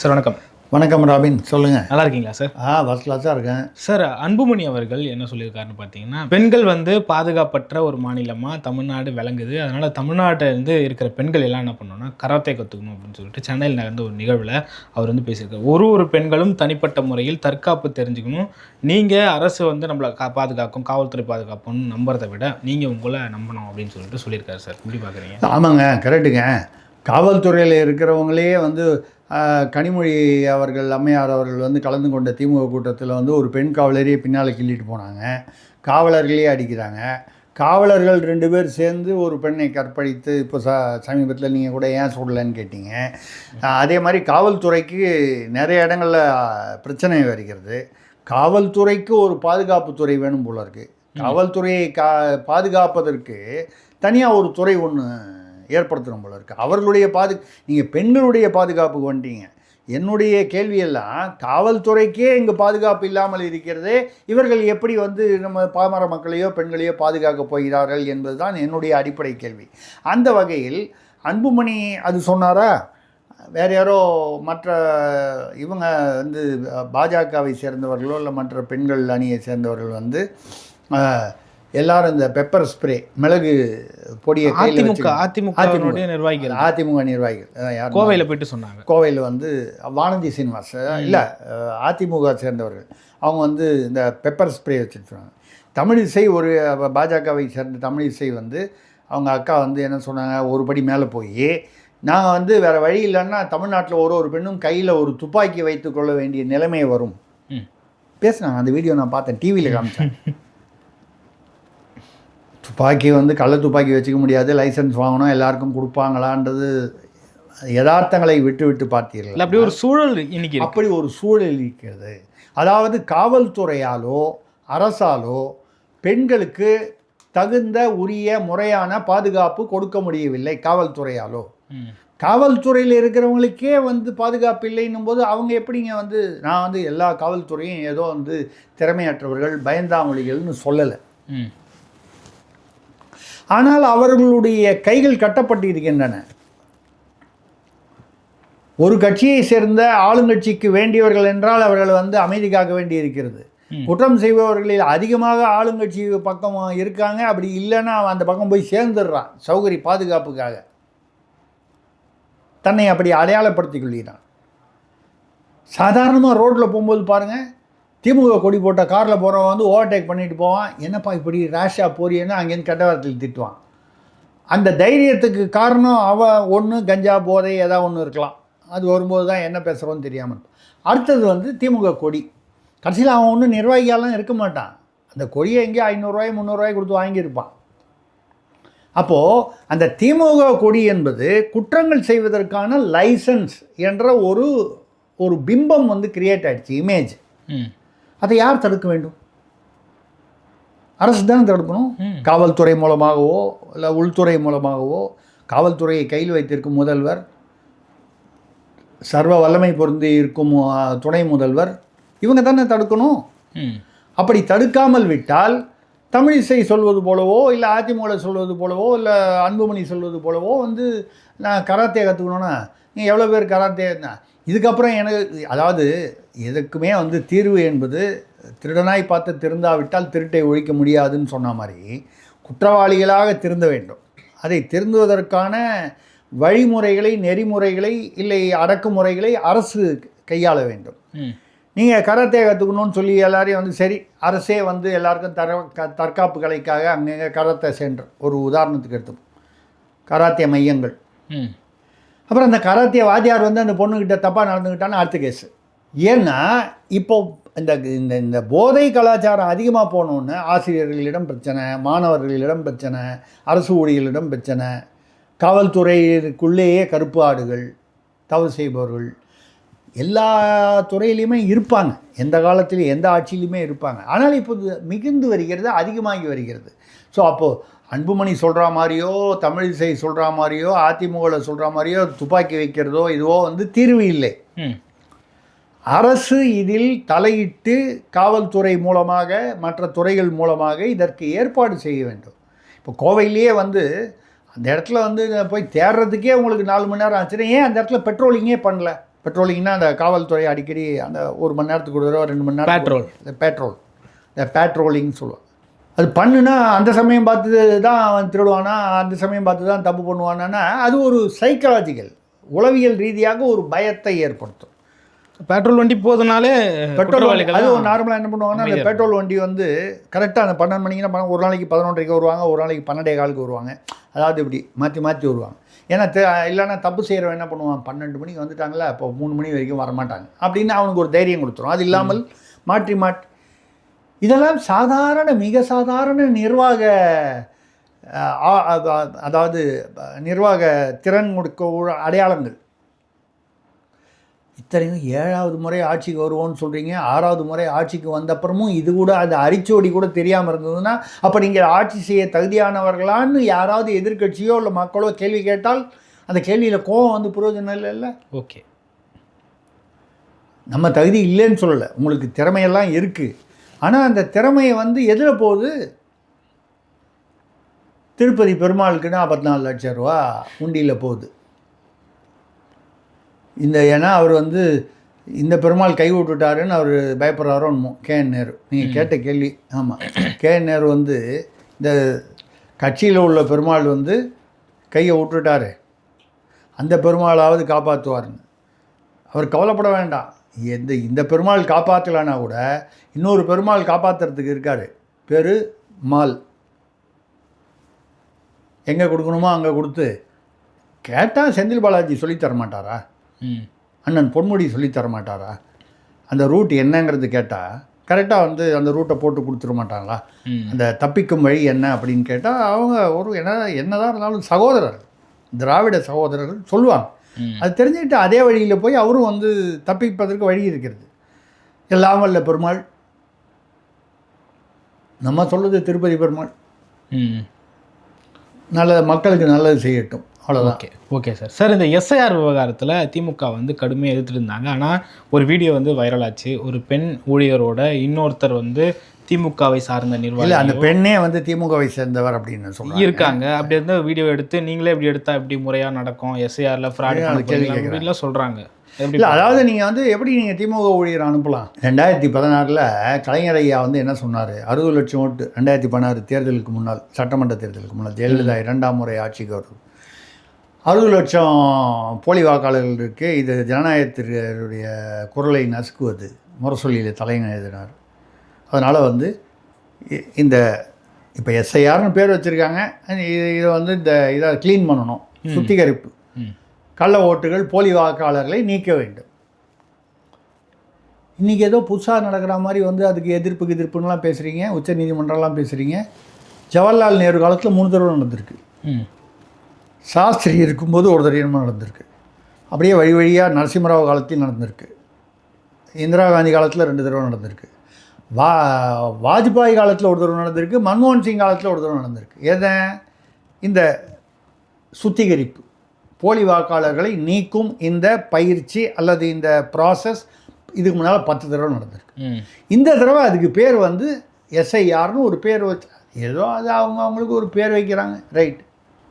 Sir வணக்கம். வணக்கம் robin சொல்லுங்கள் நல்லா இருக்கீங்களா சார்? ஆ ஃபஸ்ட் கிளாஸாக இருக்கேன். சார் அன்புமணி அவர்கள் என்ன சொல்லியிருக்காருன்னு பார்த்தீங்கன்னா பெண்கள் வந்து பாதுகாப்பற்ற ஒரு மாநிலமாக தமிழ்நாடு விளங்குது. அதனால் தமிழ்நாட்டில் இருந்து இருக்கிற பெண்கள் எல்லாம் என்ன பண்ணணும்னா கராத்தே கற்றுக்கணும் அப்படின்னு சொல்லிட்டு சென்னையில் நடந்த ஒரு நிகழ்வில் அவர் வந்து பேசியிருக்காரு. ஒரு ஒரு பெண்களும் தனிப்பட்ட முறையில் தற்காப்பு தெரிஞ்சுக்கணும். நீங்கள் அரசு வந்து நம்மளை கா பாதுகாக்கும் காவல்துறை பாதுகாப்புன்னு நம்புறதை விட நீங்கள் உங்களை நம்பணும் அப்படின்னு சொல்லிட்டு சொல்லியிருக்காரு சார். எப்படி பார்க்குறீங்க ஆமாங்க கரெக்டுங்க காவல்துறையில் இருக்கிறவங்களே வந்து கனிமொழி அவர்கள் அம்மையார் அவர்கள் வந்து கலந்து கொண்ட திமுக கூட்டத்தில் வந்து ஒரு பெண் காவலரையே பின்னால் கிள்ளிட்டு போனாங்க. காவலர்களே அடிக்கிறாங்க. காவலர்கள் ரெண்டு பேர் சேர்ந்து ஒரு பெண்ணை கற்பழித்து இப்போ ச சமீபத்தில் நீங்கள் கூட ஏன் சொல்லலைன்னு கேட்டீங்க. அதே மாதிரி காவல்துறைக்கு நிறைய இடங்களில் பிரச்சனை வருகிறது. காவல்துறைக்கு ஒரு பாதுகாப்பு துறை வேணும் போல இருக்குது காவல்துறையை கா பாதுகாப்பதற்கு தனியாக ஒரு துறை ஒன்று ஏற்படுத்தணும் போல இருக்குது அவர்களுடைய பாது நீங்கள் பெண்களுடைய பாதுகாப்புக்கு வந்துட்டீங்க. என்னுடைய கேள்வியெல்லாம் காவல்துறைக்கே இங்கே பாதுகாப்பு இல்லாமல் இருக்கிறதே இவர்கள் எப்படி வந்து நம்ம பாமர மக்களையோ பெண்களையோ பாதுகாக்க போகிறார்கள் என்பதுதான் என்னுடைய அடிப்படை கேள்வி. அந்த வகையில் அன்புமணி அது சொன்னாரா? வேறு யாரோ மற்ற இவங்க வந்து பாஜகவை சேர்ந்தவர்களோ இல்லை மற்ற பெண்கள் அணியை சேர்ந்தவர்கள் வந்து எல்லாரும் இந்த பெப்பர் ஸ்ப்ரே மிளகு பொடியை அதிமுக அதிமுக நிர்வாகிகள். அதிமுக நிர்வாகிகள். யார் கோவையில் போயிட்டு சொன்னாங்க. கோவையில் வந்து வானதி சீனிவாஸ் இல்லை அதிமுக சேர்ந்தவர்கள். அவங்க வந்து இந்த பெப்பர் ஸ்ப்ரே வச்சுருக்காங்க தமிழிசை ஒரு பாஜகவை சேர்ந்த தமிழிசை வந்து அவங்க அக்கா வந்து என்ன சொன்னாங்க ஒரு படி மேலே போய் நாங்கள் வந்து வேறு வழி இல்லைன்னா தமிழ்நாட்டில் ஒரு ஒரு பெண்ணும் கையில் ஒரு துப்பாக்கி வைத்துக் கொள்ள வேண்டிய நிலைமை வரும். பேசுனாங்க. அந்த வீடியோ நான் பார்த்தேன். டிவியில் காமிச்சேன். துப்பாக்கி வந்து கள்ள துப்பாக்கி வச்சுக்க முடியாது லைசன்ஸ் வாங்கணும் எல்லாருக்கும் கொடுப்பாங்களான்றது யதார்த்தங்களை விட்டு விட்டு பார்த்தீர்கள் இல்லை அப்படி ஒரு சூழல் இன்னைக்கு. அப்படி ஒரு சூழல் இருக்கிறது. அதாவது காவல்துறையாலோ அரசாலோ பெண்களுக்கு தகுந்த உரிய முறையான பாதுகாப்பு கொடுக்க முடியவில்லை காவல்துறையாலோ. காவல்துறையில் இருக்கிறவங்களுக்கே வந்து பாதுகாப்பு இல்லைன்னும் போது அவங்க எப்படிங்க வந்து நான் வந்து எல்லா காவல்துறையும் ஏதோ வந்து திறமையற்றவர்கள் பயந்தாமொழிகள்னு சொல்லலை. ஆனால் அவர்களுடைய கைகள் கட்டப்பட்டு இருக்கின்றன ஒரு கட்சியை சேர்ந்த ஆளுங்கட்சிக்கு வேண்டியவர்கள் என்றால் அவர்கள் வந்து அமைதி காக்க வேண்டி இருக்கிறது. குற்றம் செய்பவர்களில் அதிகமாக ஆளுங்கட்சி பக்கம் இருக்காங்க. அப்படி இல்லைன்னா அவன் அந்த பக்கம் போய் சேர்ந்துடுறான் சௌகரி பாதுகாப்புக்காக. தன்னை அப்படி அடையாளப்படுத்திக் கொள்கிறான். சாதாரணமாக ரோட்டில் போகும்போது பாருங்கள் திமுக கொடி போட்ட காரில் போகிறவன் வந்து ஓவர்டேக் பண்ணிட்டு போவான். என்னப்பா இப்படி ரேஷாக போறியன்னு அங்கேருந்து கெட்ட வார்த்தையில் திட்டுவான். அந்த தைரியத்துக்கு காரணம் அவன் ஒன்று கஞ்சா போதை ஏதாவது ஒன்று இருக்கலாம். அது வரும்போது தான் என்ன பேசுகிறோன்னு தெரியாமல் அடுத்தது வந்து திமுக கொடி. கடைசியில் அவன் ஒன்றும் நிர்வாகியாலாம் இருக்க மாட்டான். அந்த கொடியை எங்கேயோ ஐநூறுரூவாய் முந்நூறுரூவாய் கொடுத்து வாங்கியிருப்பான். அப்போது அந்த திமுக கொடி என்பது குற்றங்கள் செய்வதற்கான லைசன்ஸ் என்ற ஒரு ஒரு பிம்பம் வந்து கிரியேட் ஆகிடுச்சு இமேஜ் ம். அதை யார் தடுக்க வேண்டும்? அரசு தான் தடுக்கணும். காவல்துறை மூலமாகவோ இல்லை உள்துறை மூலமாகவோ காவல்துறையை கையில் வைத்திருக்கும் முதல்வர் சர்வ வல்லமை பொருந்தி இருக்கும் துணை முதல்வர் இவங்க தானே தடுக்கணும்? அப்படி தடுக்காமல் விட்டால் தமிழிசை சொல்வது போலவோ இல்லை அதிமுக சொல்வது போலவோ இல்லை அன்புமணி சொல்வது போலவோ வந்து நான் கராத்தே கற்றுக்கணுன்னா நீ எவ்வளோ பேர் கராத்தே இதுக்கப்புறம் எனக்கு அதாவது எதுக்குமே வந்து தீர்வு என்பது திருடனாய் பார்த்து திருந்தாவிட்டால் திருட்டை ஒழிக்க முடியாதுன்னு சொன்ன மாதிரி குற்றவாளிகளாக திருந்த வேண்டும். அதை திருந்துவதற்கான வழிமுறைகளை நெறிமுறைகளை இல்லை அடக்குமுறைகளை அரசு கையாள வேண்டும். நீங்கள் கராத்தே கற்றுக்கணும்னு சொல்லி எல்லாரையும் வந்து சரி அரசே வந்து எல்லாருக்கும் தர க தற்காப்பு கலைக்காக அங்கங்கே கராத்தே சென்டர் ஒரு உதாரணத்துக்கு எடுத்துப்போம். கராத்தே மையங்கள். அப்புறம் அந்த கராத்திய வாத்தியார் வந்து அந்த பொண்ணுக்கிட்ட தப்பாக நடந்துக்கிட்டான்னு அடுத்த கேஸு. ஏன்னா இப்போ இந்த இந்த இந்த போதை கலாச்சாரம் அதிகமாக போனோன்னு ஆசிரியர்களிடம் பிரச்சனை மாணவர்களிடம் பிரச்சனை அரசு ஊழியர்களிடம் பிரச்சனை காவல்துறைக்குள்ளேயே கருப்பு ஆடுகள் தவறு செய்பவர்கள் எல்லா துறையிலையுமே இருப்பாங்க. எந்த காலத்திலையும் எந்த ஆட்சியிலையுமே இருப்பாங்க. ஆனால் இப்போது மிகுந்து வருகிறது அதிகமாகி வருகிறது. ஸோ அப்போது அன்புமணி சொல்கிற மாதிரியோ தமிழிசை சொல்கிற மாதிரியோ அதிமுகவில் சொல்கிற மாதிரியோ துப்பாக்கி வைக்கிறதோ இதுவோ வந்து தீர்வு இல்லை. அரசு இதில் தலையிட்டு காவல்துறை மூலமாக மற்ற துறைகள் மூலமாக இதற்கு ஏற்பாடு செய்ய வேண்டும். இப்போ கோவையிலேயே வந்து அந்த இடத்துல வந்து போய் தேடுறதுக்கே உங்களுக்கு நாலு மணி நேரம் ஆச்சுன்னா ஏன் அந்த இடத்துல பெட்ரோலிங்கே பண்ணல? பெட்ரோலிங்னா அந்த காவல்துறை அடிக்கடி அந்த ஒரு மணி நேரத்துக்கு ஒரு தடவை ரெண்டு மணி நேரம் Patrol. இந்த பேட்ரோல் இந்த பேட்ரோலிங் சொல்லுவாங்க. அது பண்ணுனா அந்த சமயம் பார்த்து தான் அவன் திருடுவானா அந்த சமயம் பார்த்து தான் தப்பு பண்ணுவானா அது ஒரு சைக்கலாஜிக்கல் உளவியல் ரீதியாக ஒரு பயத்தை ஏற்படுத்தும். பெட்ரோல் வண்டி போதுனாலே பெட்ரோல் அது நார்மலாக என்ன பண்ணுவாங்கன்னா அந்த பெட்ரோல் வண்டி வந்து கரெக்டாக அந்த பன்னெண்டு மணிக்குனா பணம் ஒரு நாளைக்கு பதினொன்றரைக்கு வருவாங்க ஒரு நாளைக்கு பன்னெண்டே காலுக்கு வருவாங்க. அதாவது இப்படி மாற்றி மாற்றி வருவாங்க. ஏன்னா தெ இல்லைன்னா தப்பு செய்கிறவன் என்ன பண்ணுவான்? பன்னெண்டு மணிக்கு வந்துட்டாங்களா அப்போ மூணு மணி வரைக்கும் வரமாட்டாங்க. அப்படின்னு அவனுக்கு ஒரு தைரியம் கொடுத்துரும். அது இல்லாமல் மாற்றி மாற்றி இதெல்லாம் சாதாரண மிக சாதாரண நிர்வாக அதாவது நிர்வாக திறன் கொடுக்க அடையாளங்கள். இத்தனையும் ஏழாவது முறை ஆட்சிக்கு வருவோம்னு சொல்கிறீங்க ஆறாவது முறை ஆட்சிக்கு வந்தப்புறமும் இது கூட அது அரிச்சோடி கூட தெரியாமல் இருந்ததுன்னா அப்போ நீங்கள் ஆட்சி செய்ய தகுதியானவர்களான்னு யாராவது எதிர்க்கட்சியோ இல்லை மக்களோ கேள்வி கேட்டால் அந்த கேள்வியில் கோவம் வந்து பிரயோஜனம் இல்லைல்ல ஓகே. நம்ம தகுதி இல்லைன்னு சொல்லலை. உங்களுக்கு திறமையெல்லாம் இருக்குது ஆனால் அந்த திறமையை வந்து எதில் போகுது? திருப்பதி பெருமாளுக்கு நாற்பத்தி நாலு லட்சம் ரூபா உண்டியில் போகுது. இந்த ஏன்னா அவர் வந்து இந்த பெருமாள் கை விட்டுட்டாருன்னு அவர் பயப்படுறாரோ கே என் நேரு. நீங்கள் கேட்ட கேள்வி ஆமாம் கே என் நேரு வந்து இந்த கட்சியில் உள்ள பெருமாள் வந்து கையை விட்டுட்டாரு. அந்த பெருமாளாவது காப்பாற்றுவாருன்னு அவர் கவலைப்பட வேண்டாம். எந்த இந்த பெருமாள் காப்பாற்றலைன்னா கூட இன்னொரு பெருமாள் காப்பாற்றுறதுக்கு இருக்கார். பேர் மால். எங்கே கொடுக்கணுமோ அங்கே கொடுத்து கேட்டால் செந்தில் பாலாஜி சொல்லித் தர மாட்டாரா? ம். அண்ணன் பொன்முடி சொல்லித் தர மாட்டாரா? அந்த ரூட் என்னங்கிறது கேட்டால் கரெக்டாக வந்து அந்த ரூட்டை போட்டு கொடுத்துட மாட்டாங்களா? அந்த தப்பிக்கும் வழி என்ன அப்படின்னு கேட்டால் அவங்க ஒரு என்ன என்னதான் இருந்தாலும் சகோதரர் திராவிட சகோதரர்கள் சொல்லுவாங்க. அது தெரிஞ்சுக்கிட்டு அதே வழியில் போய் அவரும் வந்து தப்பிப்பதற்கு வழி இருக்கிறது. எல்லாம் வல்ல பெருமாள். நம்ம சொல்லுது திருப்பதி பெருமாள். நல்ல மக்களுக்கு நல்லது செய்யட்டும். அவ்வளோதான் ஓகே ஓகே சார். சார் இந்த எஸ்ஐஆர் விவகாரத்தில் திமுக வந்து கடுமையாக எதிர்த்துட்டு இருந்தாங்க ஆனால் ஒரு வீடியோ வந்து வைரல் ஆச்சு. ஒரு பெண் ஊழியரோட இன்னொருத்தர் வந்து திமுகவை சார்ந்த இல்லை நிர்வாகி அந்த பெண்ணே வந்து திமுகவை சேர்ந்தவர் அப்படின்னு சொல்கிறாங்க இருக்காங்க. அப்படி இருந்தா வீடியோ எடுத்து நீங்களே இப்படி எடுத்தா எப்படி முறையா நடக்கும்? எஸ்ஐஆர்ல ஃப்ராட். அப்படின்லாம் இல்லை அதாவது நீங்கள் வந்து எப்படி நீங்கள் திமுக ஊழியர் அனுப்பலாம்? ரெண்டாயிரத்தி பதினாறில் கலைஞர் ஐயா வந்து என்ன சொன்னார்? அறுபது லட்சம் ஓட்டு ரெண்டாயிரத்தி பதினாறு தேர்தலுக்கு முன்னால் சட்டமன்ற தேர்தலுக்கு முன்னால் ஜெயலலிதா இரண்டாம் முறை ஆட்சிக்கு வருது அறுபது லட்சம் போலி வாக்காளர்கள் இருக்குது இது ஜனநாயகத்தினுடைய குரலை நசுக்குவது. முரசொலியில் தலைங்க எழுதினார் அதனால் வந்து இந்த இப்போ எஸ்ஐஆர்னு பேர் வச்சுருக்காங்க. இது இதை வந்து இந்த இதை க்ளீன் பண்ணணும். சுத்திகரிப்பு. கள்ள ஓட்டுகள் போலி வாக்காளர்களை நீக்க வேண்டும். இன்றைக்கி ஏதோ புதுசாக நடக்கிற மாதிரி வந்து அதுக்கு எதிர்ப்பு எதிர்ப்புன்னெலாம் பேசுகிறீங்க உச்ச நீதிமன்றம்லாம் பேசுகிறீங்க ஜவஹர்லால் நேரு காலத்தில் மூணு தடவை நடந்திருக்கு. சாஸ்திரி இருக்கும்போது ஒரு தடவை நடந்திருக்கு. அப்படியே வழி வழியாக நரசிம்மராவ் காலத்தையும் நடந்திருக்கு. இந்திரா காந்தி காலத்தில் ரெண்டு தடவை நடந்திருக்கு. வா வாஜ்பாய் காலத்தில் ஒரு தடவை நடந்திருக்கு மன்மோகன் சிங் காலத்தில் ஒரு தடவை நடந்திருக்கு. எதை? இந்த சுத்திகரிப்பு. போலி வாக்காளர்களை நீக்கும் இந்த பயிற்சி அல்லது இந்த ப்ராசஸ் இதுக்கு முன்னால் பத்து தடவை நடந்திருக்கு. இந்த தடவை அதுக்கு பேர் வந்து எஸ்ஐஆர்னு ஒரு பேர் வச்சு ஏதோ அது அவங்க அவங்களுக்கு ஒரு பேர் வைக்கிறாங்க. ரைட்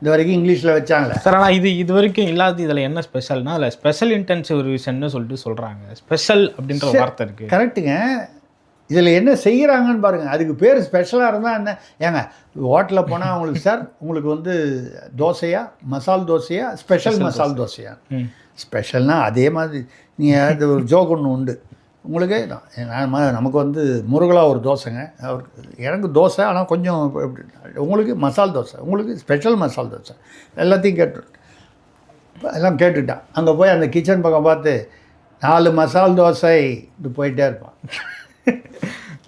இது வரைக்கும் இங்கிலீஷில் வச்சாங்களே. சார் ஆனால் இது இது வரைக்கும் இல்லாத இதில் என்ன ஸ்பெஷல்னா அதில் ஸ்பெஷல் இன்டென்சிவ் ரிவிஷன்னு சொல்லிட்டு சொல்கிறாங்க ஸ்பெஷல் அப்படின்ற வார்த்தை இருக்குது கரெக்டுங்க இதில் என்ன செய்கிறாங்கன்னு பாருங்கள் அதுக்கு பேர் ஸ்பெஷலாக இருந்தால் என்ன? ஏங்க ஹோட்டலில் போனால் உங்களுக்கு சார் உங்களுக்கு வந்து தோசையா மசால் தோசையா ஸ்பெஷல் மசால் தோசையா? ம். ஸ்பெஷல்னா அதே மாதிரி நீங்கள் அது ஒரு ஜோக் ஒன்று உண்டு. உங்களுக்கு நான் நமக்கு வந்து முருகலா ஒரு தோசைங்க. அவருக்கு எனக்கு தோசை ஆனால் கொஞ்சம் உங்களுக்கு மசால் தோசை உங்களுக்கு ஸ்பெஷல் மசால் தோசை. எல்லாத்தையும் கேட்டு எல்லாம் கேட்டுட்டான். அங்கே போய் அந்த கிச்சன் பக்கம் பார்த்து நாலு மசால் தோசை இப்படி போயிட்டே இருப்பான்.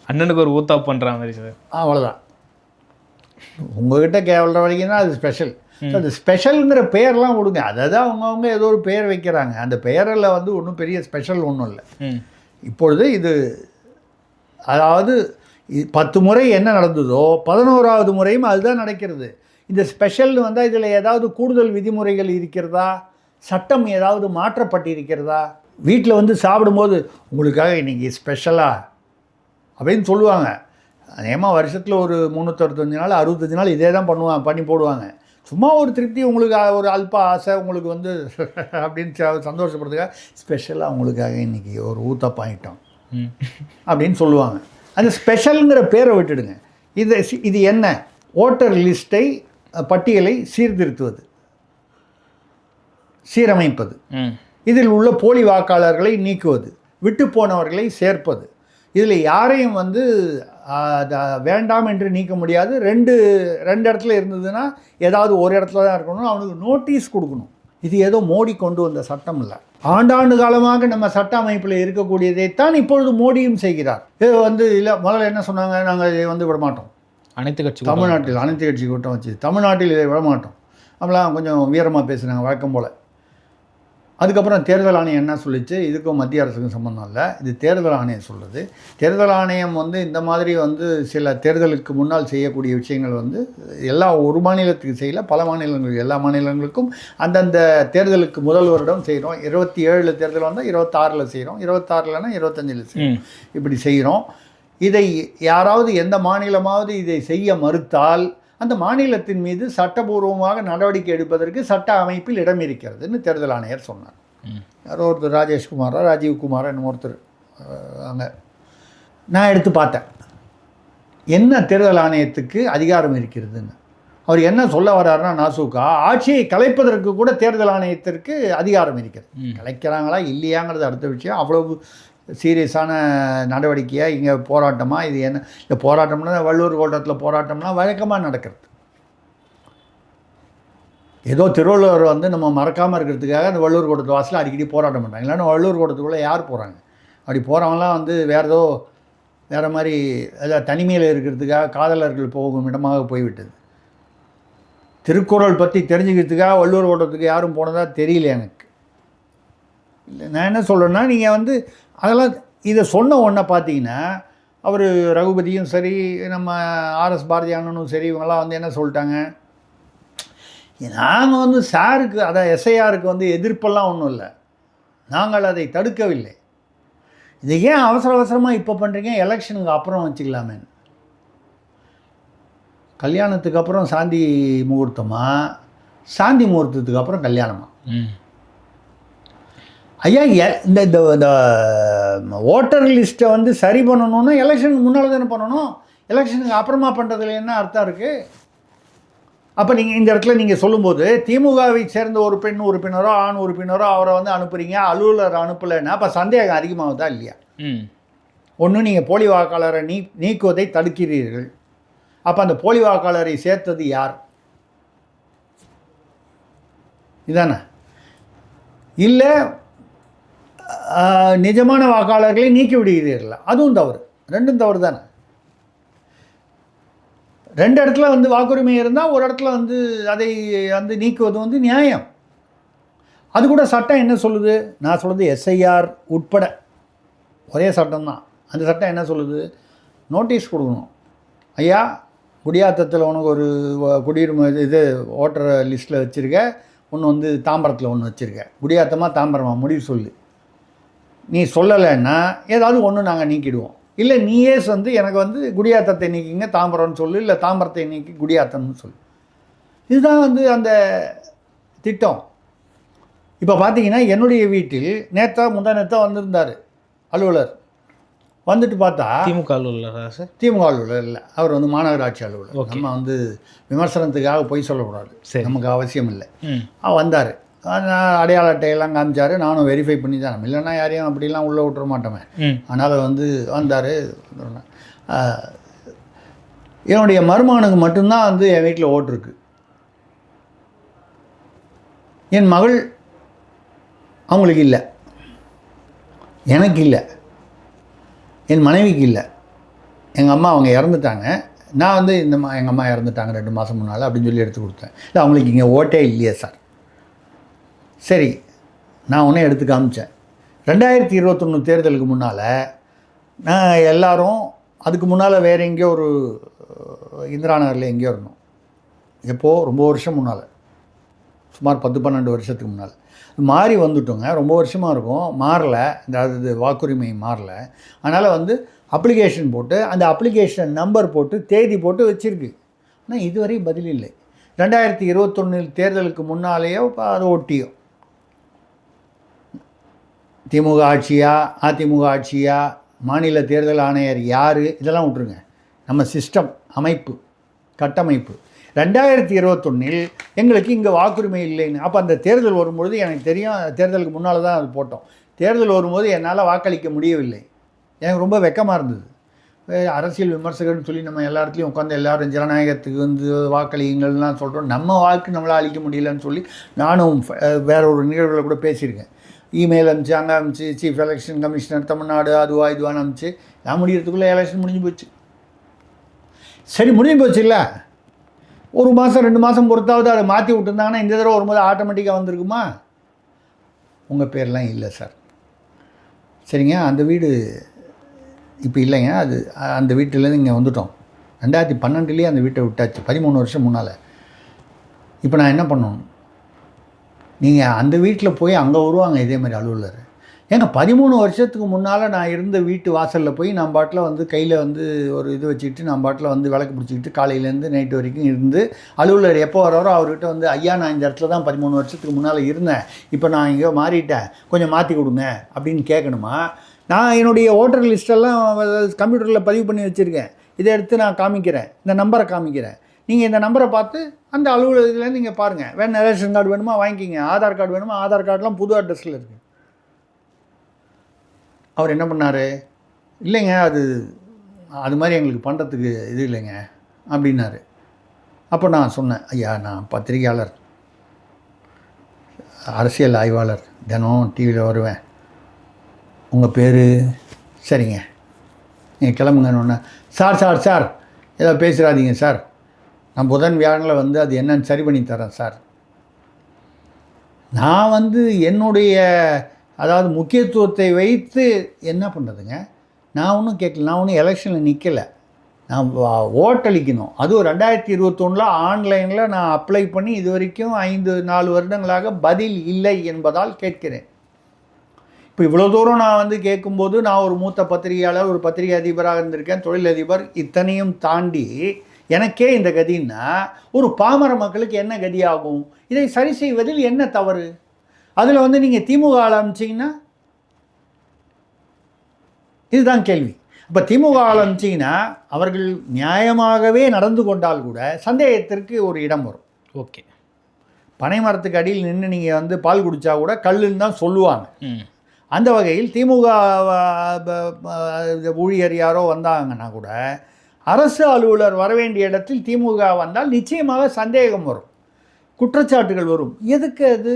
அண்ணனுக்கு ஒரு ஊத்தா பண்ணுற மாதிரி சார் அவ்வளோதான் உங்ககிட்ட கேவல வரைக்கும் தான் அது ஸ்பெஷல் அந்த ஸ்பெஷலுங்கிற பெயர்லாம் கொடுங்க அதாவது அவங்கவுங்க ஏதோ ஒரு பெயர் வைக்கிறாங்க. அந்த பெயரில் வந்து ஒன்றும் பெரிய ஸ்பெஷல் ஒன்றும் இல்லை. இப்பொழுது இது அதாவது பத்து முறை என்ன நடந்ததோ பதினோராவது முறையும் அதுதான் நடக்கிறது. இந்த ஸ்பெஷல்னு வந்தால் இதில் ஏதாவது கூடுதல் விதிமுறைகள் இருக்கிறதா? சட்டம் ஏதாவது மாற்றப்பட்டிருக்கிறதா? வீட்டில் வந்து சாப்பிடும்போது உங்களுக்காக இன்றைக்கி ஸ்பெஷலாக அப்படின்னு சொல்லுவாங்க. அதேமாக வருஷத்தில் ஒரு முந்நூற்றறுபத்தஞ்சு நாள் அறுபத்தஞ்சு நாள் இதே தான் பண்ணுவாங்க பண்ணி போடுவாங்க. சும்மா ஒரு திருப்தி உங்களுக்கு ஒரு அல்ப ஆசை உங்களுக்கு வந்து அப்படின்னு சந்தோஷப்படுறதுக்காக ஸ்பெஷலாக உங்களுக்காக இன்றைக்கி ஒரு ஊத்தப்பம் ஆயிட்டோம் ம். அப்படின்னு சொல்லுவாங்க. அந்த ஸ்பெஷலுங்கிற பேரை விட்டுடுங்க. இது இது என்ன? ஓட்டர் லிஸ்ட்டை பட்டியலை சீர்திருத்துவது. சீரமைப்பது. இதில் உள்ள போலி வாக்காளர்களை நீக்குவது. விட்டு போனவர்களை சேர்ப்பது. இதில் யாரையும் வந்து வேண்டாம் என்று நீக்க முடியாது. ரெண்டு ரெண்டு இடத்துல இருந்ததுன்னா ஏதாவது ஒரு இடத்துல தான் இருக்கணும். அவனுக்கு நோட்டீஸ் கொடுக்கணும். இது ஏதோ மோடி கொண்டு வந்த சட்டம் இல்லை. ஆண்டாண்டு காலமாக நம்ம சட்ட அமைப்பில் இருக்கக்கூடியதைத்தான் இப்பொழுது மோடியும் செய்கிறார். இது வந்து இல்லை முதல்ல என்ன சொன்னாங்க? நாங்கள் இதை வந்து விட மாட்டோம். அனைத்து கட்சி தமிழ்நாட்டில் அனைத்து கட்சி கூட்டம் வச்சு தமிழ்நாட்டில் இதை விட மாட்டோம். நம்மளாம் கொஞ்சம் வீரமாக பேசுனாங்க வழக்கம் போல். அதுக்கப்புறம் தேர்தல் ஆணையம் என்ன சொல்லிச்சு? இதுக்கும் மத்திய அரசுக்கும் சம்மந்தம் இல்லை. இது தேர்தல் ஆணையம் சொல்லுது தேர்தல் ஆணையம் வந்து இந்த மாதிரி வந்து சில தேர்தலுக்கு முன்னால் செய்யக்கூடிய விஷயங்கள் வந்து எல்லா ஒரு மாநிலத்துக்கு செய்யல. பல மாநிலங்களுக்கு எல்லா மாநிலங்களுக்கும் அந்தந்த தேர்தலுக்கு முதல் வருடம் செய்கிறோம் இருபத்தி ஏழில் தேர்தல் வந்தால் இருபத்தாறில் செய்கிறோம் இருபத்தாறுலனா இருபத்தஞ்சில் செய்கிறோம் இப்படி செய்கிறோம் இதை யாராவது எந்த மாநிலமாவது இதை செய்ய மறுத்தால் அந்த மாநிலத்தின் மீது சட்டபூர்வமாக நடவடிக்கை எடுப்பதற்கு சட்ட அமைப்பில் இடம் இருக்கிறதுன்னு தேர்தல் ஆணையர் சொன்னார். யாரோ ஒருத்தர் ராஜேஷ்குமாரா ராஜீவ்குமாரா என்னமோ ஒருத்தர் அங்கே. நான் எடுத்து பார்த்தேன். என்ன தேர்தல் ஆணையத்துக்கு அதிகாரம் இருக்கிறதுன்னு. அவர் என்ன சொல்ல வர்றாருன்னா நாசூக்கா ஆட்சியை கலைப்பதற்கு கூட தேர்தல் ஆணையத்திற்கு அதிகாரம் இருக்கிறது. கலைக்கிறாங்களா இல்லையாங்கிறது அடுத்த விஷயம். அவ்வளவு சீரியஸான நடவடிக்கையாக இங்கே போராட்டமாக இது என்ன? இந்த போராட்டம்னா வள்ளூர் கோட்டத்தில் போராட்டம்னா வழக்கமாக நடக்கிறது. ஏதோ திருவள்ளுவர் வந்து நம்ம மறக்காமல் இருக்கிறதுக்காக அந்த வள்ளூர் கூட்டத்து வாசலில் அடிக்கடி போராட்டம் பண்ணுறாங்க இல்லைன்னா வள்ளூர் கூட்டத்துக்குள்ளே யார் போகிறாங்க அப்படி போகிறவங்களாம் வந்து வேறு ஏதோ வேறு மாதிரி அதாவது தனிமையில் இருக்கிறதுக்காக காதலர்கள் போகும் இடமாக போய்விட்டது. திருக்குறள் பற்றி தெரிஞ்சுக்கிறதுக்காக வள்ளூர் கோட்டத்துக்கு யாரும் போனதா தெரியல எனக்கு. நான் என்ன சொல்கிறேன்னா நீங்கள் வந்து அதெல்லாம் இதை சொன்ன உடனே பார்த்தீங்கன்னா அவர் ரகுபதியும் சரி நம்ம ஆர்எஸ் பாரதி அண்ணனும் சரி இவங்கெல்லாம் வந்து என்ன சொல்லிட்டாங்க? நாங்கள் வந்து சாருக்கு அதான் எஸ்ஐஆருக்கு வந்து எதிர்ப்பெல்லாம் ஒன்றும் இல்லை. நாங்கள் அதை தடுக்கவில்லை. இதை ஏன் அவசர அவசரமாக இப்போ பண்ணுறீங்க எலெக்ஷனுக்கு அப்புறம் வச்சுக்கலாமே. கல்யாணத்துக்கு அப்புறம் சாந்தி முகூர்த்தமாக சாந்தி முகூர்த்தத்துக்கு அப்புறம் கல்யாணமாக ஐயா இந்த இந்த இந்த ஓட்டர் லிஸ்ட்டை வந்து சரி பண்ணணும்னா எலெக்ஷனுக்கு முன்னால் தானே பண்ணணும்? எலெக்ஷனுக்கு அப்புறமா பண்ணுறதுல என்ன அர்த்தம் இருக்குது அப்போ நீங்கள் இந்த இடத்துல நீங்கள் சொல்லும்போது திமுகவை சேர்ந்த ஒரு பெண் உறுப்பினரோ ஆண் உறுப்பினரோ அவரை வந்து அனுப்புறீங்க அலுவலர் அனுப்பலைன்னா அப்போ சந்தேகம் அதிகமாகுதா இல்லையா? ம். ஒன்று நீங்கள் போலி வாக்காளரை நீ நீக்குவதை தடுக்கிறீர்கள். அப்போ அந்த போலி வாக்காளரை சேர்த்தது யார்? இதானே? இல்லை நிஜமான வாக்காளர்களை நீக்கி விடுகிறீர்கள்? அதுவும் தவறு. ரெண்டும் தவறு தானே ரெண்டு இடத்துல வந்து வாக்குரிமை இருந்தால் ஒரு இடத்துல வந்து அதை வந்து நீக்குவது வந்து நியாயம். அது கூட சட்டம் என்ன சொல்லுது? நான் சொல்கிறது எஸ்ஐஆர் உட்பட. ஒரே சட்டம் தான் அந்த சட்டம் என்ன சொல்லுது? நோட்டீஸ் கொடுக்கணும். ஐயா குடியாத்தத்தில் உனக்கு ஒரு குடியுரிமை இது ஓட்டர் லிஸ்ட்டில் வச்சுருக்க. ஒன்று வந்து தாம்பரத்தில் ஒன்று வச்சுருக்க. குடியாத்தமாக தாம்பரமாக முடிவு சொல்லு. நீ சொல்லலைன்னா ஏதாவது ஒன்று நாங்கள் நீக்கிடுவோம். இல்லை நீயே வந்து எனக்கு வந்து குடியாத்தத்தை நீக்கிங்க தாம்பரம்னு சொல்லு இல்லை தாம்பரத்தை நீக்கி குடியாத்தம்னு சொல்லு. இதுதான் வந்து அந்த திட்டம். இப்போ பார்த்தீங்கன்னா என்னுடைய வீட்டில் நேத்தா முந்தா நேத்தா வந்திருந்தார் அலுவலர். வந்துட்டு பார்த்தா திமுக அலுவலரா சார்? திமுக அலுவலர் இல்லை. அவர் வந்து மாநகராட்சி அலுவலர். நம்ம வந்து விமர்சனத்துக்காக பொய் சொல்லக்கூடாது. சரி. நமக்கு அவசியம் இல்லை. வந்தார். அடையாள அட்டையெல்லாம் காமிச்சார். நானும் வெரிஃபை பண்ணி தான் இல்லைன்னா யாரையும் அப்படிலாம் உள்ளே விட்டுற மாட்டோமே. அதனால் வந்து வந்தார். என்னுடைய மருமகனுக்கு மட்டும்தான் வந்து என் வீட்டில் ஓட்டு இருக்கு. என் மகள் அவங்களுக்கு இல்லை. எனக்கு இல்லை. என் மனைவிக்கு இல்லை. எங்கள் அம்மா அவங்க இறந்துட்டாங்க. நான் வந்து இந்த எங்கள் அம்மா இறந்துட்டாங்க ரெண்டு மாதம் முன்னால் அப்படின்னு சொல்லி எடுத்து கொடுத்தேன். இல்லை அவங்களுக்கு இங்கே ஓட்டே இல்லையே சார். சரி நான் ஒன்றே எடுத்து காமிச்சேன். ரெண்டாயிரத்தி இருபத்தொன்று தேர்தலுக்கு முன்னால் நான் எல்லாரும் அதுக்கு முன்னால் வேறு எங்கேயோ ஒரு இந்திரா நகரில் எங்கேயோ இருந்தோம். எப்போது ரொம்ப வருஷம் முன்னால். சுமார் பத்து பன்னெண்டு வருஷத்துக்கு முன்னால். மாறி வந்துட்டோங்க. ரொம்ப வருஷமாக இருக்கும். மாறல. இந்த அது வாக்குரிமை மாறல. அதனால் வந்து அப்ளிகேஷன் போட்டு அந்த அப்ளிகேஷன் நம்பர் போட்டு தேதி போட்டு வச்சுருக்கு. ஆனால் இதுவரை பதில் இல்லை. ரெண்டாயிரத்தி இருபத்தொன்னில் தேர்தலுக்கு முன்னாலேயோ அதை ஒட்டியோ. திமுக ஆட்சியா அதிமுக ஆட்சியா மாநில தேர்தல் ஆணையர் யார்? இதெல்லாம் விட்ருங்க நம்ம சிஸ்டம் அமைப்பு கட்டமைப்பு. ரெண்டாயிரத்தி இருபத்தொன்னில் எங்களுக்கு இங்கே வாக்குரிமை இல்லைன்னு. அப்போ அந்த தேர்தல் வரும்பொழுது எனக்கு தெரியும் தேர்தலுக்கு முன்னால் தான் அது போட்டோம். தேர்தல் வரும்போது என்னால் வாக்களிக்க முடியவில்லை. எனக்கு ரொம்ப வெக்கமாக இருந்தது. அரசியல் விமர்சகர்னு சொல்லி நம்ம எல்லா இடத்துலையும் உட்காந்து எல்லாரும் ஜனநாயகத்துக்கு வந்து வாக்களிங்கள்லாம் சொல்கிறோம் நம்ம வாக்கு நம்மளால் அழிக்க முடியலன்னு சொல்லி நானும் வேற ஒரு நிகழ்வுகளை கூட பேசியிருக்கேன். இமெயில் அனுப்பிச்சு அங்கே அனுப்பிச்சு சீஃப் எலெக்ஷன் கமிஷனர் தமிழ்நாடு அதுவா இதுவான்னு அனுப்பிச்சு நான் முடிகிறதுக்குள்ளே எலெக்ஷன் முடிஞ்சு போச்சு. சரி முடிஞ்சு போச்சு இல்லை? ஒரு மாதம் ரெண்டு மாதம் பொறுத்தாவது அதை மாற்றி விட்டுருந்தாங்கன்னா இந்த தடவை வரும்போது ஆட்டோமேட்டிக்காக வந்திருக்குமா? உங்கள் பேர்லாம் இல்லை சார். சரிங்க அந்த வீடு இப்போ இல்லைங்க அது அந்த வீட்டிலேருந்து இங்கே வந்துட்டோம். ரெண்டாயிரத்தி பன்னெண்டுலேயே அந்த வீட்டை விட்டாச்சு பதிமூணு வருஷம் முன்னால். இப்போ நான் என்ன பண்ணணும்? நீங்கள் அந்த வீட்டில் போய் அங்கே வருவாங்க இதே மாதிரி அலுவலர். ஏங்க பதிமூணு வருஷத்துக்கு முன்னால் நான் இருந்த வீட்டு வாசலில் போய் நான் பாட்டில் வந்து கையில் வந்து ஒரு இது வச்சுக்கிட்டு நான் பாட்டில் வந்து விளக்கு பிடிச்சிக்கிட்டு காலையிலேருந்து நைட்டு வரைக்கும் இருந்து அலுவலர் எப்போ வராரோ அவர்கிட்ட வந்து ஐயா நான் இந்த இடத்துல தான் பதிமூணு வருஷத்துக்கு முன்னால் இருந்தேன். இப்போ நான் இங்கே மாறிட்டேன். கொஞ்சம் மாற்றி கொடுங்க. அப்படின்னு கேட்கணுமா நான் என்னுடைய ஓட்டர் லிஸ்ட்டெல்லாம் கம்ப்யூட்டரில் பதிவு பண்ணி வச்சுருக்கேன். இதை எடுத்து நான் காமிக்கிறேன். இந்த நம்பரை காமிக்கிறேன். நீங்கள் இந்த நம்பரை பார்த்து அந்த அலுவலகத்துலேருந்து நீங்கள் பாருங்கள் வேணும் ரேஷன் கார்டு வேணுமா வாங்கிக்கிங்க. ஆதார் கார்டு வேணுமா? ஆதார் கார்டெலாம் புது அட்ரஸில் இருக்குது அவர் என்ன பண்ணார்? இல்லைங்க அது அது மாதிரி எங்களுக்கு பண்ணுறதுக்கு இது இல்லைங்க அப்படின்னாரு. அப்போ நான் சொன்னேன் ஐயா நான் பத்திரிகையாளர். அரசியல் ஆய்வாளர். தினம் டிவியில் வருவேன். உங்கள் பேர்? சரிங்க. நீங்கள் கிளம்புங்கன்னு சார் சார் சார். ஏதோ பேசுகிறாதீங்க சார். நான் புதன் வியாழனில் வந்து அது என்னன்னு சரி பண்ணி தரேன் சார். நான் வந்து என்னுடைய அதாவது முக்கியத்துவத்தை வைத்து என்ன பண்ணுறதுங்க நான் ஒன்றும் கேட்கல. நான் ஒன்றும் எலெக்ஷனில் நிற்கலை நான் ஓட்டளிக்கணும் அதுவும் ரெண்டாயிரத்தி இருபத்தொன்னில் ஆன்லைனில் நான் அப்ளை பண்ணி இது வரைக்கும் ஐந்து நாலு வருடங்களாக பதில் இல்லை என்பதால் கேட்கிறேன். இப்போ இவ்வளோ தூரம் நான் வந்து கேட்கும்போது நான் ஒரு மூத்த பத்திரிகையாளர் ஒரு பத்திரிகை அதிபராக இருந்திருக்கேன் தொழிலதிபர் இத்தனையும் தாண்டி எனக்கே இந்த கதின்னா ஒரு பாமர மக்களுக்கு என்ன கதி ஆகும் இதை சரி செய்வதில் என்ன தவறு? அதில் வந்து நீங்கள் திமுக ஆள் அனுப்பிச்சிங்கன்னா இதுதான் கேள்வி. அப்போ திமுக ஆள் அனுப்பிச்சிங்கன்னா அவர்கள் நியாயமாகவே நடந்து கொண்டால் கூட சந்தேகத்திற்கு ஒரு இடம் வரும். ஓகே. பனை மரத்துக்கு அடியில் நின்று நீங்கள் வந்து பால் குடித்தா கூட கல்லுன்னு தான் சொல்லுவாங்க. அந்த வகையில் திமுக ஊழியர் யாரோ வந்தாங்கன்னா கூட அரசு அலுவலர் வர வேண்டிய இடத்தில் திமுக வந்தால் நிச்சயமாக சந்தேகம் வரும். குற்றச்சாட்டுகள் வரும். எதுக்கு அது?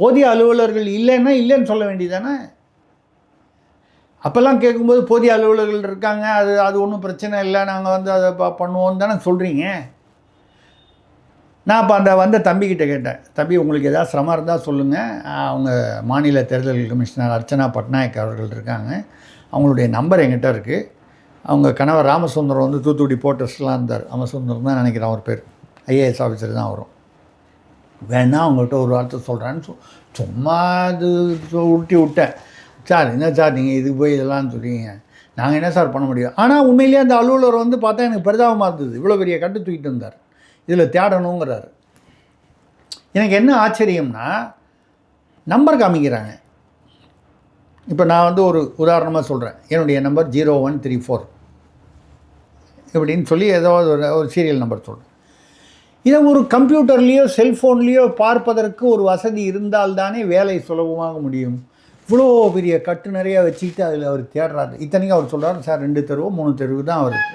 போதிய அலுவலர்கள் இல்லைன்னா இல்லைன்னு சொல்ல வேண்டியதானே அப்போல்லாம் கேட்கும்போது போதிய அலுவலர்கள் இருக்காங்க அது அது ஒன்றும் பிரச்சனை இல்லை நாங்கள் வந்து அதை பண்ணுவோம் தானே சொல்கிறீங்க நான் இப்போ அந்த வந்த தம்பிக்கிட்ட கேட்டேன். தம்பி உங்களுக்கு எதாவது சிரமம் இருந்தால் சொல்லுங்கள் அவங்க மாநில தேர்தல் கமிஷனர் அர்ச்சனா பட்நாயக் அவர்கள் இருக்காங்க. அவங்களுடைய நம்பர் என்கிட்ட இருக்குது அவங்க கணவர் ராமசுந்தரம் வந்து தூத்துக்குடி போர்ட்டர்ஸ்லாம் இருந்தார். ராமசுந்தரம் தான் நினைக்கிறேன் அவர் பேர். ஐஏஎஸ் ஆஃபீஸர் தான் வரும் வேணா அவங்கள்ட்ட ஒரு வார்த்தை சொல்கிறான்னு சொ சும்மா அது உருட்டி விட்டேன். சார் என்ன சார் நீங்கள் இதுக்கு போய் இதெல்லாம் சொல்கிறீங்க நாங்கள் என்ன சார் பண்ண முடியும்? ஆனால் உண்மையிலேயே அந்த அலுவலர் வந்து பார்த்தா எனக்கு பரிதாபமாக இருந்தது. இவ்வளோ பெரிய கட்டு தூக்கிட்டு வந்தார். இதில் தேடணுங்கிறாரு. எனக்கு என்ன ஆச்சரியம்னா நம்பர் காமிக்கிறாங்க. இப்போ நான் வந்து ஒரு உதாரணமாக சொல்கிறேன் என்னுடைய number zero one three four இப்படின்னு சொல்லி ஏதாவது ஒரு ஒரு சீரியல் நம்பர் சொல்கிறேன் இதை ஒரு கம்ப்யூட்டர்லேயோ செல்ஃபோன்லேயோ பார்ப்பதற்கு ஒரு வசதி இருந்தால்தானே வேலை சுலபமாக முடியும். இவ்வளோ பெரிய கட்டு நிறையா வச்சுக்கிட்டு அதில் அவர் தேடுறாரு. இத்தனைக்கும் அவர் சொல்கிறார் சார் ரெண்டு தெருவோ மூணு தெருவு தான் அவருக்கு.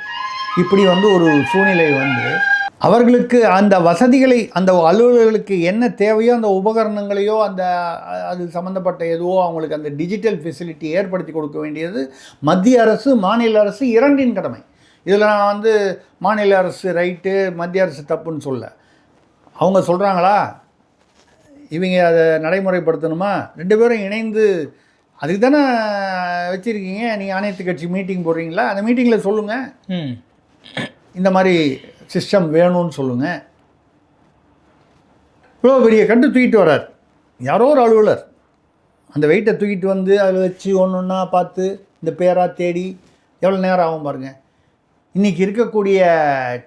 இப்படி வந்து ஒரு சூழ்நிலை வந்து அவர்களுக்கு அந்த வசதிகளை அந்த அலுவலர்களுக்கு என்ன தேவையோ அந்த உபகரணங்களையோ அந்த அது சம்மந்தப்பட்ட எதுவோ அவங்களுக்கு அந்த டிஜிட்டல் ஃபெசிலிட்டி ஏற்படுத்தி கொடுக்க வேண்டியது மத்திய அரசு மாநில அரசு இரண்டின் கடமை. இதில் நான் வந்து மாநில அரசு ரைட்டு மத்திய அரசு தப்புன்னு சொல்ல. அவங்க சொல்கிறாங்களா இவங்க அதை நடைமுறைப்படுத்தணுமா? ரெண்டு பேரும் இணைந்து அதுக்கு தானே வச்சுருக்கீங்க? நீங்கள் அனைத்து கட்சி மீட்டிங் போடுறீங்களா? அந்த மீட்டிங்கில் சொல்லுங்கள் ம். இந்த மாதிரி சிஸ்டம் வேணும்னு சொல்லுங்கள் இவ்வளோ பெரிய கண்டு தூக்கிட்டு வரார் யாரோ ஒரு அலுவலர். அந்த வெயிட்டை தூக்கிட்டு வந்து அதில் வச்சு ஒன்று ஒன்றா பார்த்து இந்த பேராக தேடி எவ்வளோ நேரம் ஆகும் பாருங்க. இன்றைக்கி இருக்கக்கூடிய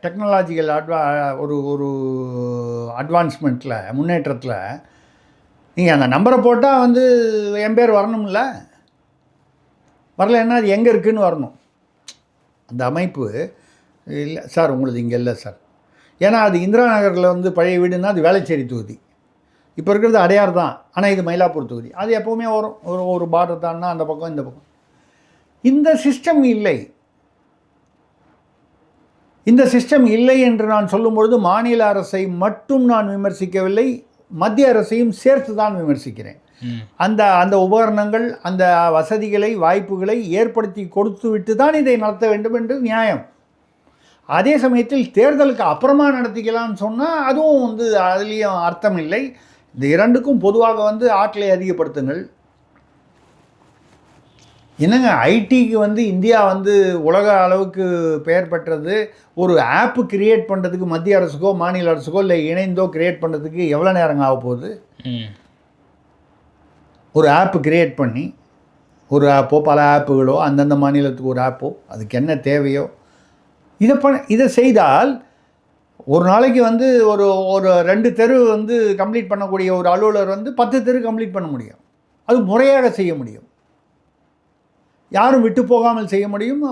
டெக்னாலஜிக்கல் அட்வா ஒரு ஒரு அட்வான்ஸ்மெண்ட்டில் முன்னேற்றத்தில் நீங்கள் அந்த நம்பரை போட்டால் வந்து என் பேர் வரணும்ல? வரலைன்னா அது எங்கே இருக்குதுன்னு வரணும். அந்த அமைப்பு இல்லை சார் உங்களுது இங்கே இல்லை சார். ஏன்னா அது இந்திரா நகரில் வந்து பழைய வீடுன்னா அது வேளச்சேரி தொகுதி. இப்போ இருக்கிறது அடையார் தான். ஆனால் இது மயிலாப்பூர் தொகுதி. அது எப்போவுமே வரும். ஒரு ஒரு பார்டர் தான்னா அந்த பக்கம் இந்த பக்கம். இந்த சிஸ்டம் இல்லை. இந்த சிஸ்டம் இல்லை என்று நான் சொல்லும்பொழுது மாநில அரசை மட்டும் நான் விமர்சிக்கவில்லை மத்திய அரசையும் சேர்த்து தான் விமர்சிக்கிறேன். அந்த அந்த உபகரணங்கள் அந்த வசதிகளை வாய்ப்புகளை ஏற்படுத்தி கொடுத்து விட்டு தான் இதை நடத்த வேண்டும் என்று நியாயம். அதே சமயத்தில் தேர்தலுக்கு அப்புறமா நடத்திக்கலாம்னு சொன்னால் அதுவும் வந்து அதுலேயும் அர்த்தம் இல்லை. இந்த இரண்டுக்கும் பொதுவாக வந்து ஆற்றலை அதிகப்படுத்துங்கள். என்னங்க ஐடிக்கு வந்து இந்தியா வந்து உலக அளவுக்கு பெயர் பெற்றது? ஒரு ஆப்பு கிரியேட் பண்ணுறதுக்கு மத்திய அரசுக்கோ மாநில அரசுக்கோ இல்லை இணைந்தோ கிரியேட் பண்ணுறதுக்கு எவ்வளோ நேரம் ஆக போகுது? ஒரு ஆப்பு கிரியேட் பண்ணி ஒரு ஆப்போ பல ஆப்புகளோ அந்தந்த மாநிலத்துக்கு ஒரு ஆப்போ அதுக்கு என்ன தேவையோ இதை பண்ண இதை செய்தால் ஒரு நாளைக்கு வந்து ஒரு ஒரு ரெண்டு தெரு வந்து கம்ப்ளீட் பண்ணக்கூடிய ஒரு அலுவலர் வந்து பத்து தெரு கம்ப்ளீட் பண்ண முடியும். அது முறையாக செய்ய முடியும். யாரும் விட்டு போகாமல் செய்ய முடியும்.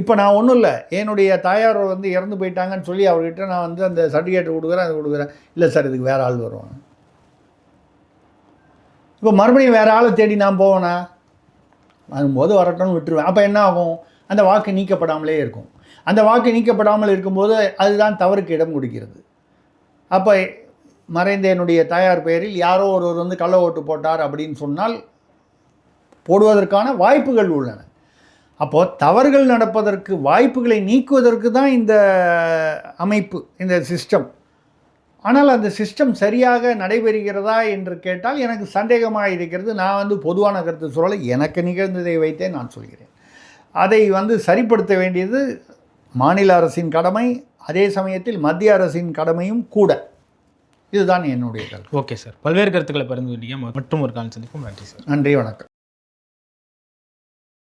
இப்போ நான் ஒன்றும் இல்லை. என்னுடைய தாயார் வந்து இறந்து போயிட்டாங்கன்னு சொல்லி அவர்கிட்ட நான் வந்து அந்த சர்டிஃபிகேட் கொடுக்குறேன் அது கொடுக்குறேன். இல்லை சார் இதுக்கு வேறு ஆள் வருவாங்க. இப்போ மறுபடியும் வேறு ஆளை தேடி நான் போவேனா? வரும்போது வரட்டும்னு விட்டுருவேன். அப்போ என்ன ஆகும்? அந்த வாக்கு நீக்கப்படாமலே இருக்கும். அந்த வாக்கு நீக்கப்படாமல் இருக்கும்போது அதுதான் தவறுக்கு இடம் கொடுக்கிறது. அப்போ மறைந்த என்னுடைய தாயார் பெயரில் யாரோ ஒருவர் வந்து கள்ள ஓட்டு போட்டார் அப்படின்னு சொன்னால் போடுவதற்கான வாய்ப்புகள் உள்ளன. அப்போது தவறுகள் நடப்பதற்கு வாய்ப்புகளை நீக்குவதற்கு தான் இந்த அமைப்பு இந்த சிஸ்டம் ஆனால் அந்த சிஸ்டம் சரியாக நடைபெறுகிறதா என்று கேட்டால் எனக்கு சந்தேகமாக இருக்கிறது. நான் வந்து பொதுவான கருத்து சொல்லலை. எனக்கு நிகழ்ந்ததை வைத்தே நான் சொல்கிறேன். அதை வந்து சரிப்படுத்த வேண்டியது மாநில அரசின் கடமை அதே சமயத்தில் மத்திய அரசின் கடமையும் கூட. இதுதான் என்னுடைய கருத்து. Okay sir. பல்வேறு கருத்துக்களை பரிந்துரைக்க மற்றும் ஒரு கால் சந்திப்போம். நன்றி சார். நன்றி வணக்கம்.